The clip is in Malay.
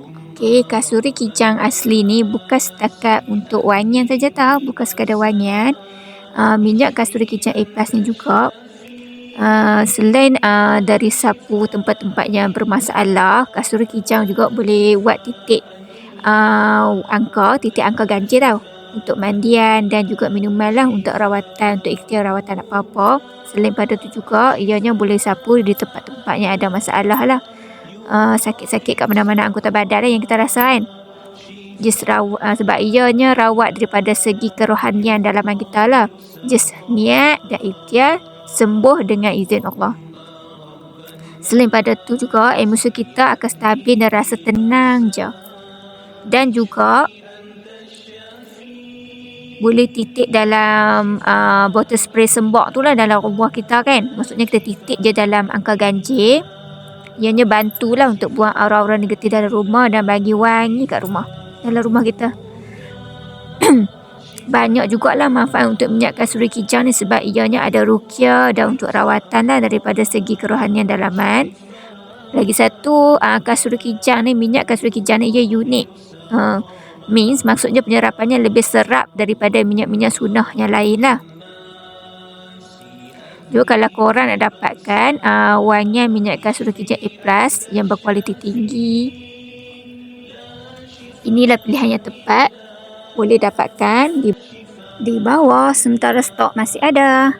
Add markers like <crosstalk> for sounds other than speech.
Okey, kasuri kijang asli ni bukan setakat untuk wangian saja tahu, bukan sekadar wangian. Uh, minyak kasuri kijang A ni juga uh, selain uh, dari sapu tempat-tempat yang bermasalah, kasuri kijang juga boleh buat titik uh, angka, titik angka ganjil tau. Untuk mandian dan juga minuman lah untuk rawatan, untuk ikhtiar rawatan apa-apa. Selain pada tu juga, ianya boleh sapu di tempat-tempat yang ada masalah lah uh, sakit-sakit kat mana-mana anggota badan lah yang kita rasa kan. Just rawat, uh, sebab ianya rawat daripada segi kerohanian dalaman kita lah. Just niat dan ikhtiar sembuh dengan izin Allah. Selain pada tu juga emosi kita akan stabil dan rasa tenang je. Dan juga boleh titik dalam uh, botol spray sembok tu lah dalam rumah kita kan. Maksudnya kita titik je dalam angka ganjil. Ianya bantulah untuk buang aura-aura negatif dalam rumah dan bagi wangi kat rumah. Dalam rumah kita. <clears throat> Banyak jugalah manfaat untuk minyak kasuri kijang ni sebab ianya ada rukia dan untuk rawatan lah daripada segi kerohanian dalaman. Lagi satu, uh, kasuri kijang ni, minyak kasuri kijang ni ia unik. Uh, means maksudnya penyerapannya lebih serap daripada minyak-minyak sunnah yang lain lah. Juga kalau korang nak dapatkan uh, wangian minyak kasur kejap A yang berkualiti tinggi. Inilah pilihan yang tepat. Boleh dapatkan di, di bawah sementara stok masih ada.